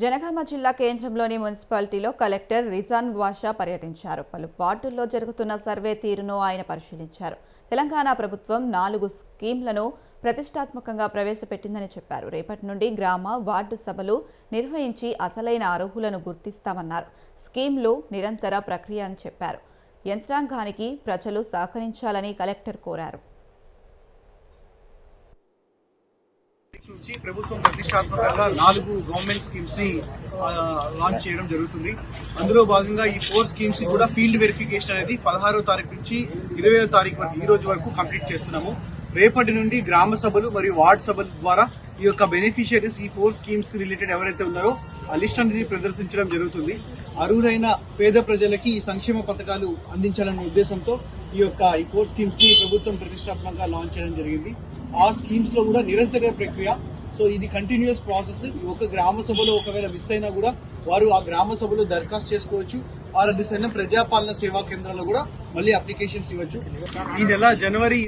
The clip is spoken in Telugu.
జనగామ జిల్లా కేంద్రంలోని మున్సిపాలిటీలో కలెక్టర్ రిజాన్ వాషా పర్యటించారు. పలు వార్డుల్లో జరుగుతున్న సర్వే తీరును ఆయన పరిశీలించారు. తెలంగాణ ప్రభుత్వం నాలుగు స్కీంలను ప్రతిష్టాత్మకంగా ప్రవేశపెట్టిందని చెప్పారు. రేపటి నుండి గ్రామ వార్డు సభలు నిర్వహించి అసలైన అర్హులను గుర్తిస్తామన్నారు. స్కీంలు నిరంతర ప్రక్రియ అని చెప్పారు. యంత్రాంగానికి ప్రజలు సహకరించాలని కలెక్టర్ కోరారు. నుంచి ప్రభుత్వం ప్రతిష్టాత్మకంగా నాలుగు గవర్నమెంట్ స్కీమ్స్ని లాంచ్ చేయడం జరుగుతుంది. అందులో భాగంగా ఈ ఫోర్ స్కీమ్స్ని కూడా ఫీల్డ్ వెరిఫికేషన్ అనేది పదహారో తారీఖు నుంచి ఇరవయో తారీఖు వరకు ఈ రోజు వరకు కంప్లీట్ చేస్తున్నాము. రేపటి నుండి గ్రామ సభలు మరియు వార్డ్ సభల ద్వారా ఈ యొక్క బెనిఫిషియరీస్ ఈ ఫోర్ స్కీమ్స్ రిలేటెడ్ ఎవరైతే ఉన్నారో ఆ లిస్ట్ అనేది ప్రదర్శించడం జరుగుతుంది. అర్హులైన పేద ప్రజలకి ఈ సంక్షేమ పథకాలు అందించాలనే ఉద్దేశంతో ఈ యొక్క ఈ ఫోర్ స్కీమ్స్ని ప్రభుత్వం ప్రతిష్టాత్మకంగా లాంచ్ చేయడం జరిగింది. ఆ స్కీమ్స్లో కూడా నిరంతర ప్రక్రియ. సో ఇది కంటిన్యూస్ ప్రాసెస్ ఒక గ్రామ సభలో ఒకవేళ మిస్ అయినా కూడా వారు ఆ గ్రామ సభలో దరఖాస్తు చేసుకోవచ్చు. ఆర్ అది ది ప్రజాపాలన సేవా కేంద్రాల్లో కూడా మళ్ళీ అప్లికేషన్స్ ఇవ్వచ్చు. ఈ నెల జనవరి